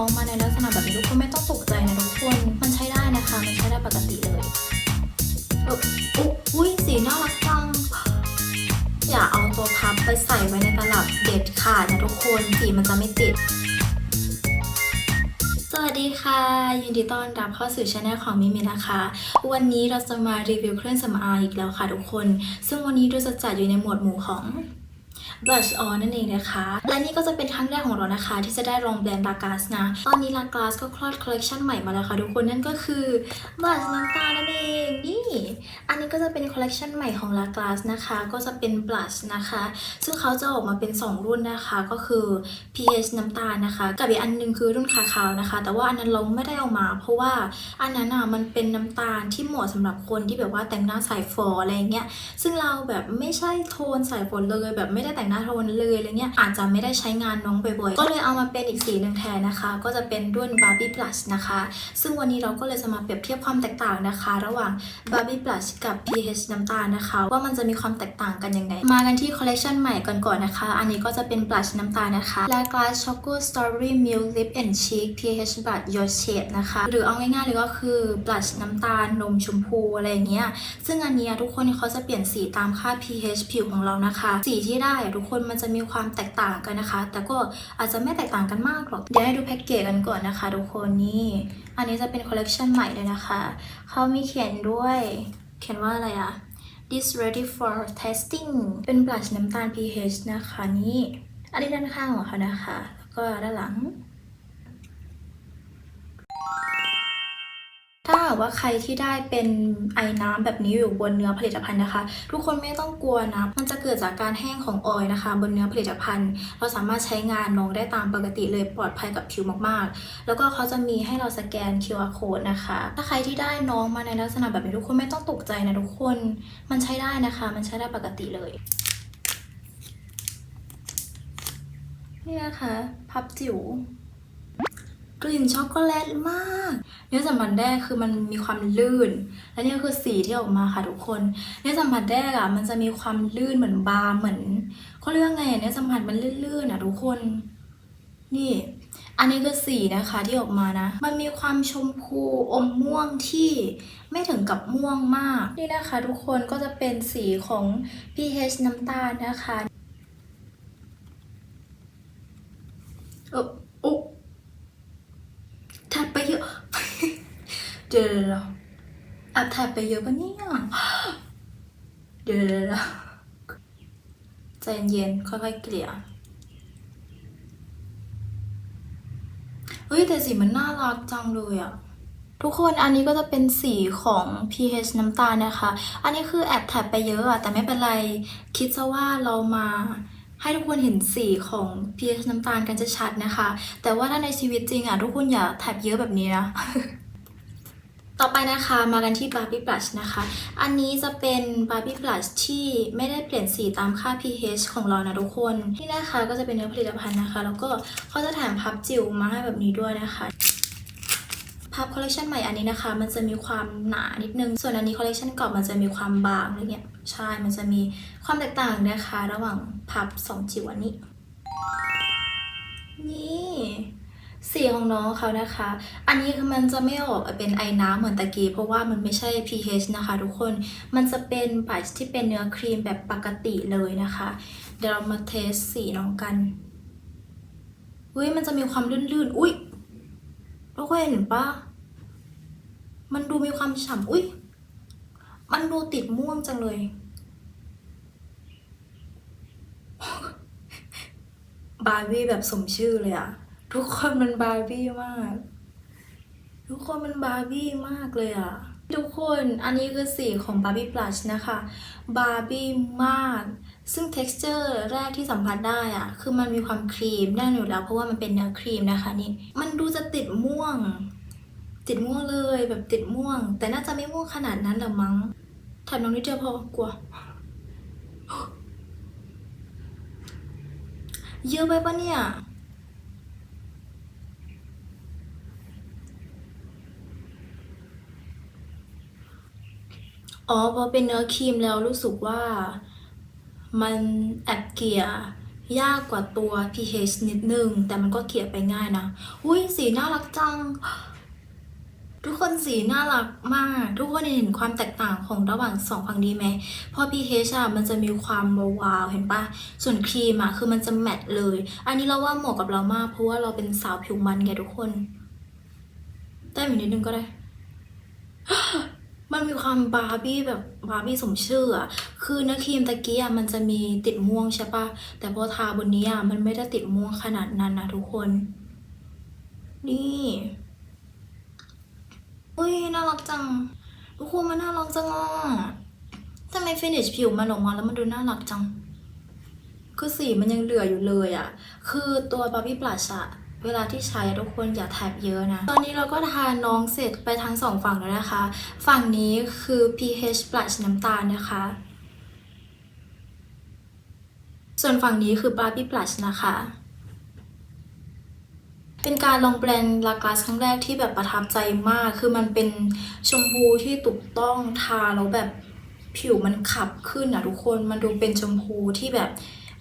องมาในลักษณะแบบนี้ทุกคนไม่ต้องตกใจนะทุกคน มันใช้ได้นะคะ มันใช้ได้ปกติเลยเอออุ๊ยอุ้ยสีน่ารักจัง อย่าเอาตัวพับไปใส่ไว้ในตลับเด็ดขาดนะทุกคน สีมันจะไม่ติดสวัสดีค่ะ ยินดีต้อนรับเข้าสู่ช anel ของมิมินะคะ วันนี้เราจะมารีวิวเครื่องสำอางอีกแล้วค่ะทุกคน ซึ่งวันนี้เราจะจัดอยู่ในหมวดหมู่ของ blush on นั่นเองนะคะ และนี่ก็จะเป็นครั้งแรกของเรานะคะ ที่จะได้ลองแบรนด์ลากาสนะ ตอนนี้ลากาสก็คลอดคอลเลคชันใหม่มาแล้วค่ะทุกคนนั่นก็คือ blush น้ำตาลนั่นเองนี่อันนี้ก็จะเป็นคอลเลคชันใหม่ของลากาสนะคะ ก็จะเป็น blush นะคะ ซึ่งเขาจะออกมาเป็น 2 รุ่นนะคะ ก็คือ pH น้ำตาลนะคะ กับอีกอันหนึงคือรุ่นคาคาวนะคะ แต่ว่าอันนั้นเราไม่ได้เอามา เพราะว่าอันนั้นอะมันเป็นน้ำตาลที่เหมาะสำหรับคนที่แบบว่าแต่งหน้าสายฝออะไรเงี้ยซึ่งเราแบบไม่ใช่โทนสายฝนเลยแบบไม่ได้แต่งหน้าโทนเลยอะไรเงี้ยอาจจะไม่ได้ใช้งานน้องบ่อยๆ ก็เลยเอามาเป็นอีกสีหนึ่งแทนนะคะ ก็จะเป็นรุ่น Barbie Plus นะคะ ซึ่งวันนี้เราก็เลยจะมาเปรียบเทียบความแตกต่างนะคะ ระหว่าง Barbie Plus กับ pH น้ำตาลนะคะ ว่ามันจะมีความแตกต่างกันยังไง มากันที่คอลเลคชันใหม่ก่อนก่อนนะคะ อันนี้ก็จะเป็น blush น้ำตาลนะคะและ Glass Choco Strawberry Milk Lip and Cheek pH Blush Your Shade นะคะ หรือเอาง่ายๆเลยก็คือ blush น้ำตาลนมชมพูอะไรเงี้ยซึ่งอันนี้ทุกคนเขาจะเปลี่ยนสีตามค่า pH ผิวของเรานะคะ สีที่ได้อะทุกคนมันจะมีความแตกต่างกันนะคะ แต่ก็อาจจะไม่แตกต่างกันมากหรอก เดี๋ยวให้ดูแพ็กเกจกันก่อนนะคะ ทุกคนนี่ อันนี้จะเป็นคอลเลคชันใหม่เลยนะคะ เขามีเขียนด้วย เขียนว่าอะไรอะ this ready for testing เป็นบลัชน้ำตาล pH นะคะนี่ อันนี้ด้านข้างของเขานะคะ แล้วก็ด้านหลัง ถ้าหากว่าใครที่ได้เป็นไอ้น้ำแบบนี้อยู่บนเนื้อผลิตภัณฑ์นะคะ ทุกคนไม่ต้องกลัวนะมันจะเกิดจากการแห้งของออยล์นะคะ บนเนื้อผลิตภัณฑ์ เราสามารถใช้งานน้องได้ตามปกติเลยปลอดภัยกับผิวมากๆ แล้วก็เขาจะมีให้เราสแกน QR code นะคะ ถ้าใครที่ได้น้องมาในลักษณะแบบนี้ทุกคนไม่ต้องตกใจนะทุกคน มันใช้ได้นะคะ มันใช้ได้ปกติเลยนี่นะคะพับจิ๋ว กลิ่นช็อกโกแลตมาก เนื้อสัมผัสแรกคือมันมีความลื่น และนี่ก็คือสีที่ออกมาค่ะทุกคน เนื้อสัมผัสแรกอะมันจะมีความลื่นเหมือนบาร์เหมือนเขาเรียกว่าไงเนื้อสัมผัสมันลื่นๆอะทุกคน นี่ อันนี้คือสีนะคะที่ออกมานะ มันมีความชมพูอมม่วงที่ไม่ถึงกับม่วงมาก นี่นะคะ ทุกคนก็จะเป็นสีของ pH น้ำตาลนะคะเออ อุ๊แทบไปเยอะเดี๋ยวเดี๋ยวแอบแทบไปเยอะปะเนี่ยเดี๋ยวเดี๋ยวเดี๋ยวใจเย็นๆค่อยๆเกลี่ยเฮ้ยแต่สีมันน่ารักจังเลยอะทุกคนอันนี้ก็จะเป็นสีของ pH น้ำตาลนะคะ อันนี้คือแอบแท็บไปเยอะอะแต่ไม่เป็นไร คิดซะว่าเรามา ให้ทุกคนเห็นสีของ pH น้ำตาลกันจะชัดนะคะ แต่ว่าถ้าในชีวิตจริงอะทุกคนอย่าแท็บเยอะแบบนี้นะต่อไปนะคะมากันที่ Barbie Blush นะคะ อันนี้จะเป็น Barbie Blush ที่ไม่ได้เปลี่ยนสีตามค่า pH ของเรานะทุกคน นี่นะคะก็จะเป็นเนื้อผลิตภัณฑ์นะคะ แล้วก็เขาจะแถมพับจิ๋วมาให้แบบนี้ด้วยนะคะพับคอลเลคชันใหม่อันนี้นะคะ มันจะมีความหนานิดนึง ส่วนอันนี้คอลเลคชันเก่ามันจะมีความบางอะไรเงี้ย ใช่ มันจะมีความแตกต่างนะคะ ระหว่างพับสองจิ๋วอันนี้ นี่สีของน้องเขานะคะ อันนี้คือมันจะไม่ออกเป็นไอ้น้ำเหมือนตะกี้ เพราะว่ามันไม่ใช่ pH นะคะทุกคน มันจะเป็นบัชที่เป็นเนื้อครีมแบบปกติเลยนะคะ เดี๋ยวเรามาเทสสีน้องกัน อุ้ยมันจะมีความลื่นๆ อุ้ยทุกคนเห็นปะมันดูมีความฉ่ำอุ้ยมันดูติดม่วงจังเลย บาร์บี้แบบสมชื่อเลยอะทุกคนมันบาร์บี้มาก ทุกคนมันบาร์บี้มากเลยอะทุกคนอันนี้คือสีของ Barbie Blush นะคะบาร์บี้มาก ซึ่ง texture แรกที่สัมผัสได้อะคือมันมีความครีมแน่นอยู่แล้วเพราะว่ามันเป็นเนื้อครีมนะคะนี่มันดูจะติดม่วง ติดม่วงเลยแบบติดม่วง แต่น่าจะไม่ม่วงขนาดนั้นหรอมั้งถามน้องนิดเดียวพอกลัว เยอะไปปะเนี่ย อ๋อพอเป็นเนื้อครีมแล้วรู้สึกว่า มันแอบเกลี่ยยากกว่าตัว PH นิดนึง แต่มันก็เกลี่ยไปง่ายนะ อุ้ยสีน่ารักจัง คนสีน่ารักมาก ทุกคนเห็นความแตกต่างของระหว่างสองฝั่งนี้ไหมเพอ PH อะมันจะมีความวาวเห็นปะส่วนครีมอะคือมันจะแมตต์เลย อันนี้เราว่าเหมาะกับเรามาก เพราะว่าเราเป็นสาวผิวมันไงทุกคนแต้มอีกนิดนึงก็ได้ มันมีความบาร์บี้แบบบาร์บี้สมชื่ออะคือเนื้อครีมตะกี้อะมันจะมีติดม่วงใช่ปะแต่พอทาบนนี้อะมันไม่ได้ติดม่วงขนาดนั้นนะทุกคน นี่ อุ้ยน่ารักจังทุกคนมันน่ารักจังอะทำไมฟินิชผิวมันออกมาแล้วมันดูน่ารักจัง คือสีมันยังเหลืออยู่เลยอะ่ะ คือตัวบาร์บี้บลัชอะเวลาที่ใช้ทุกคนอย่าแท็บเยอะนะ ตอนนี้เราก็ทาน้องเสร็จไปทั้งสองฝั่งแล้วนะคะ ฝั่งนี้คือ pH blush น้ำตาลนะคะ ส่วนฝั่งนี้คือ Barbie blush นะคะ เป็นการลองแบรนด์ลากลาสครั้งแรกที่แบบประทับใจมาก คือมันเป็นชมพูที่ถูกต้องทาแล้วแบบผิวมันขับขึ้นอะทุกคน มันดูเป็นชมพูที่แบบ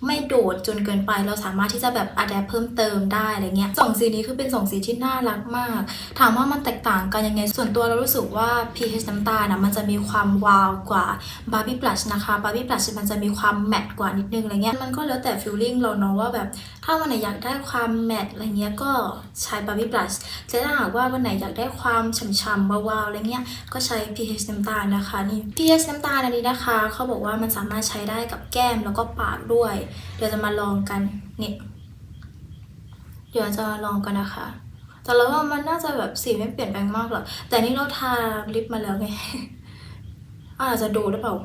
ไม่โดดจนเกินไป เราสามารถที่จะแบบอัดแอปเพิ่มเติมได้อะไรเงี้ยสองสีนี้คือเป็นสองสีที่น่ารักมาก ถามว่ามันแตกต่างกันยังไง ส่วนตัวเรารู้สึกว่า pH น้ำตาลนะมันจะมีความวาวกว่า Barbie Blush นะคะ Barbie Blush มันจะมีความแมตต์กว่านิดนึงอะไรเงี้ย มันก็แล้วแต่ feeling เราเนาะว่าแบบ ถ้าวันไหนอยากได้ความแมตต์อะไรเงี้ยก็ใช้ Barbie Blush แต่ถ้าหากว่าวันไหนอยากได้ความฉ่ำๆวาวๆอะไรเงี้ยก็ใช้ pH น้ำตาลนะคะนี่ pH น้ำตาลอันนี้นะคะ เขาบอกว่ามันสามารถใช้ได้กับแก้มแล้วก็ปากด้วยเดี๋ยวจะมาลองกันนี่เดี๋ยวจะลองกันนะคะ แต่เราว่ามันน่าจะแบบสีไม่เปลี่ยนแปลงมากหรอกแต่นี่เราทาลิปมาแล้วไงอาจจะดูหรือเปล่า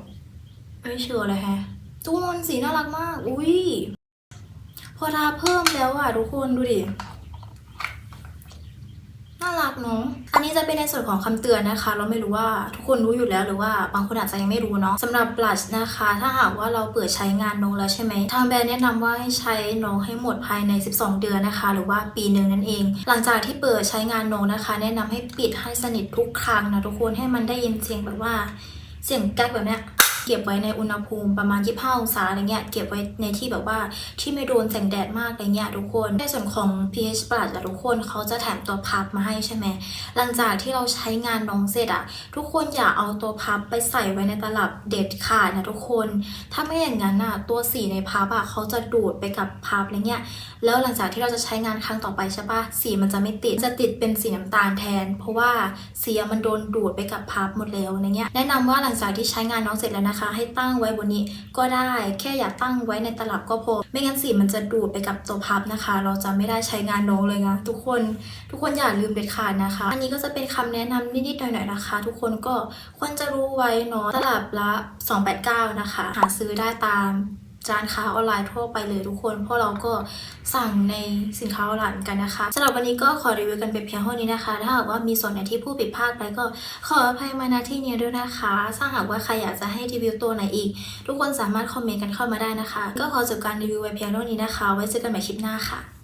ไม่เชื่อเลยแฮะทุกคนสีน่ารักมาก อุ้ยพอทาเพิ่มแล้วอะทุกคนดูดิ น่ารักเนาะอันนี้จะเป็นในส่วนของคำเตือนนะคะ เราไม่รู้ว่าทุกคนรู้อยู่แล้วหรือว่าบางคนอาจจะยังไม่รู้เนาะสำหรับบลัชนะคะ ถ้าหากว่าเราเปิดใช้งานนองแล้วใช่ไหมทางแบรนด์แนะนำว่าให้ใช้น้องให้หมดภายใน 12 เดือนนะคะ หรือว่าปีหนึ่งนั่นเอง หลังจากที่เปิดใช้งานนองนะคะ แนะนำให้ปิดให้สนิททุกครั้งนะทุกคนให้มันได้ยินเสียงแบบว่าเสียงแก๊กแบบเนี้ย เก็บไว้ในอุณหภูมิประมาณ 25 องศาอะไรเงี้ย เก็บไว้ในที่แบบว่าที่ไม่โดนแสงแดดมากอะไรเงี้ยทุกคน ในส่วนของ pH บลัดอะทุกคนเขาจะแถมตัวพับมาให้ใช่ไหม หลังจากที่เราใช้งานน้องเสร็จอะทุกคนอย่าเอาตัวพับไปใส่ไว้ในตลับเด็ดขาดนะทุกคน ถ้าไม่อย่างนั้นอะตัวสีในพับอะเขาจะดูดไปกับพับอะไรเงี้ย แล้วหลังจากที่เราจะใช้งานครั้งต่อไปใช่ปะสีมันจะไม่ติด จะติดเป็นสีน้ำตาลแทน เพราะว่าสีมันโดนดูดไปกับพับหมดแล้วอะไรเงี้ย แนะนำว่าหลังจากที่ใช้งานน้องเสร็จแล้วนะคะ ให้ตั้งไว้บนนี้ก็ได้แค่อย่าตั้งไว้ในตลับก็พอ ไม่งั้นสีมันจะดูดไปกับตัวพับนะคะ เราจะไม่ได้ใช้งานน้องเลยนะทุกคนทุกคนอย่าลืมเด็ดขาดนะคะ อันนี้ก็จะเป็นคำแนะนำนิดๆหน่อยๆนะคะ ทุกคนก็ควรจะรู้ไว้เนาะตลับละ 289 นะคะ หาซื้อได้ตาม จานค้าออนไลน์ทั่วไปเลยทุกคนเพราะเราก็สั่งในสินค้าออนไลน์เหมือนกันนะคะสำหรับวันนี้ก็ขอรีวิวกันเป็นเพียงเท่านี้นะคะ ถ้าหากว่ามีส่วนไหนที่ผู้ผิดพลาดไปก็ขออภัยมาณที่นี้ด้วยนะคะถ้าหากว่าใครอยากจะให้รีวิวตัวไหนอีก ทุกคนสามารถคอมเมนต์กันเข้ามาได้นะคะ ก็ขอจบการรีวิวไว้เพียงเท่านี้นะคะ ไว้เจอกันใหม่คลิปหน้าค่ะ